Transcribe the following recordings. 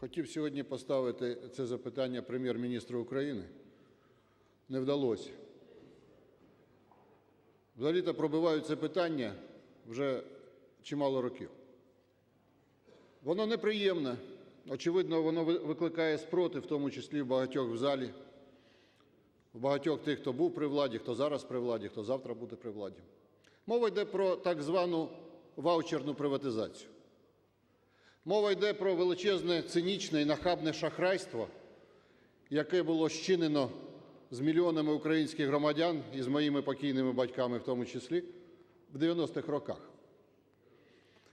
Хотів сьогодні поставити це запитання Прем'єр-міністру України. Не вдалося. Взагалі-то пробиваю це питання вже чимало років. Воно неприємне. Очевидно, воно викликає спротив, в тому числі в багатьох в залі, в багатьох тих, хто був при владі, хто зараз при владі, хто завтра буде при владі. Мова йде про так звану ваучерну приватизацію. Мова йде про величезне цинічне і нахабне шахрайство, яке було щинено з мільйонами українських громадян і з моїми покійними батьками в тому числі в 90-х роках.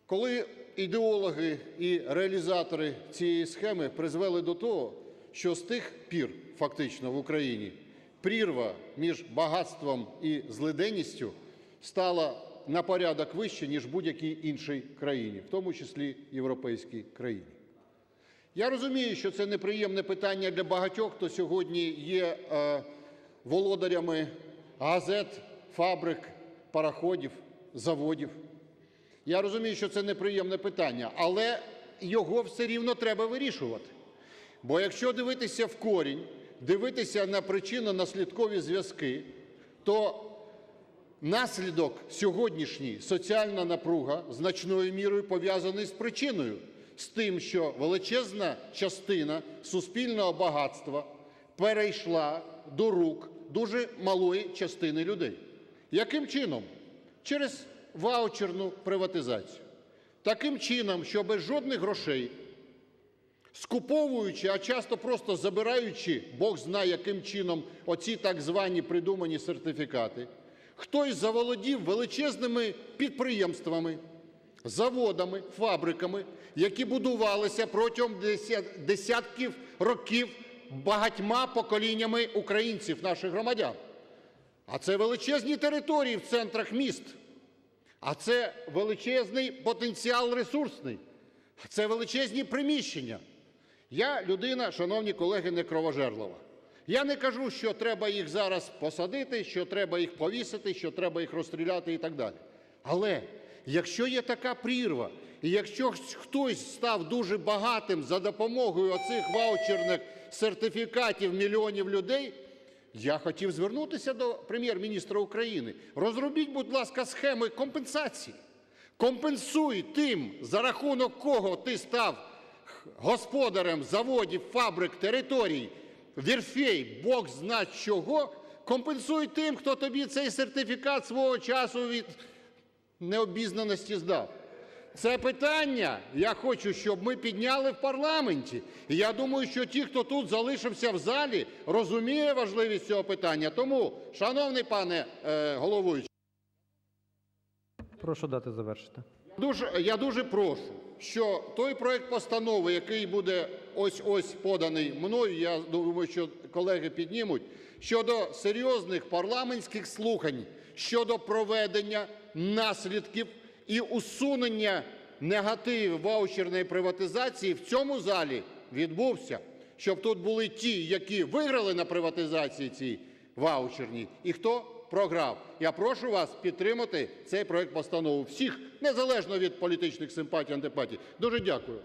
Коли ідеологи і реалізатори цієї схеми призвели до того, що з тих пір фактично в Україні прірва між багатством і злиденністю стала на порядок вище, ніж в будь-якій іншій країні, в тому числі європейській країні. Я розумію, що це неприємне питання для багатьох, хто сьогодні є е, володарями газет, фабрик, пароходів, заводів. Я розумію, що це неприємне питання, але його все рівно треба вирішувати. Бо якщо дивитися в корінь, дивитися на причинно-наслідкові зв'язки, то наслідок сьогоднішній соціальна напруга значною мірою пов'язаний з причиною, з тим, що величезна частина суспільного багатства перейшла до рук дуже малої частини людей. Яким чином? Через ваучерну приватизацію. Таким чином, що без жодних грошей, скуповуючи, а часто просто забираючи, Бог знає, яким чином, оці так звані придумані сертифікати, хтось заволодів величезними підприємствами, заводами, фабриками, які будувалися протягом десятків років багатьма поколіннями українців, наших громадян. А це величезні території в центрах міст. А це величезний потенціал ресурсний, це величезні приміщення. Я людина, шановні колеги, не кровожерлива. Я не кажу, що треба їх зараз посадити, що треба їх повісити, що треба їх розстріляти і так далі. Але якщо є така прірва, і якщо хтось став дуже багатим за допомогою оцих ваучерних сертифікатів мільйонів людей, я хотів звернутися до Прем'єр-міністра України. Розробіть, будь ласка, схеми компенсації. Компенсуй тим, за рахунок кого ти став господарем заводів, фабрик, територій, вірфей, Бог зна чого, компенсуй тим, хто тобі цей сертифікат свого часу від необізнаності здав. Це питання я хочу, щоб ми підняли в парламенті. І я думаю, що ті, хто тут залишився в залі, розуміє важливість цього питання. Тому, шановний пане е, головуючий, Прошу дати завершити. Дуже, я дуже прошу, що той проект постанови, який буде ось-ось поданий мною, я думаю, що колеги піднімуть, щодо серйозних парламентських слухань щодо проведення наслідків і усунення негативів ваучерної приватизації в цьому залі відбувся, щоб тут були ті, які виграли на приватизації цій ваучерній, і хто програв. Я прошу вас підтримати цей проект постанови всіх, незалежно від політичних симпатій, антипатій. Дуже дякую.